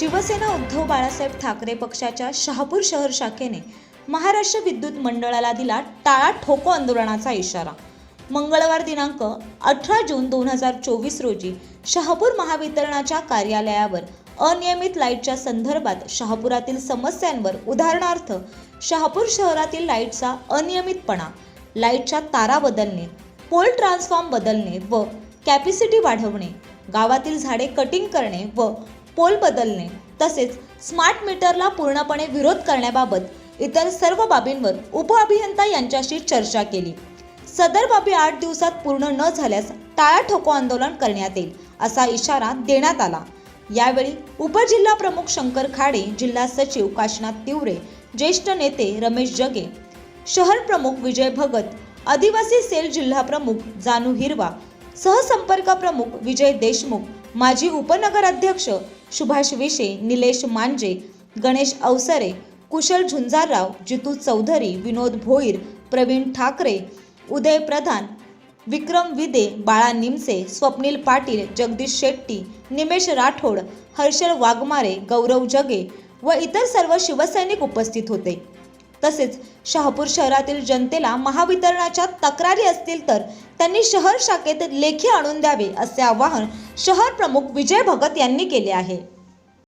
शिवसेना उद्धव बाळासाहेब ठाकरे पक्षाच्या शहापूर शहर शाखेने महाराष्ट्र विद्युत मंडळाला दिला टाळा ठोको आंदोलनाचा इशारा. मंगळवार दिनांक अठरा जून दोन हजार चोवीस रोजी शहापूर महावितरणाच्या कार्यालयावर अनियमित लाईटच्या संदर्भात शहापुरातील समस्यांवर उदाहरणार्थ शहापूर शहरातील लाईटचा अनियमितपणा लाईटच्या तारा बदलणे पोल ट्रान्सफॉर्म बदलणे व कॅपॅसिटी वाढवणे गावातील झाडे कटिंग करणे व पोल बदलणे तसेच स्मार्ट मीटरला पूर्णपणे विरोध करण्याबाबत इतर सर्व बाबींवर उपअभियंता यांच्याशी चर्चा केली. सदर बाबी आठ दिवसात पूर्ण न झाल्यास टाळा ठोको आंदोलन करण्यात येईल असा इशारा देण्यात आला. यावेळी उपजिल्हा प्रमुख शंकर खाडे जिल्हा सचिव काशीनाथ तिवरे ज्येष्ठ नेते रमेश जगे शहर प्रमुख विजय भगत आदिवासी सेल जिल्हा प्रमुख जानू हिरवा सहसंपर्क प्रमुख विजय देशमुख माजी उपनगराध्यक्ष सुभाष विशे निलेश मांजे गणेश अवसरे कुशल झुंजारराव जितू चौधरी विनोद भोईर प्रवीण ठाकरे उदय प्रधान विक्रम विदे बाळा निमसे स्वप्नील पाटील जगदीश शेट्टी निमेश राठोड हर्षल वाघमारे गौरव जगे व इतर सर्व शिवसैनिक उपस्थित होते. तसेच शहापूर शहरातील जनतेला महावितरणाच्या तक्रारी असतील तर त्यांनी शहर शाखेत लेखी आणून द्यावे असे आवाहन शहर प्रमुख विजय भगत यांनी केले आहे.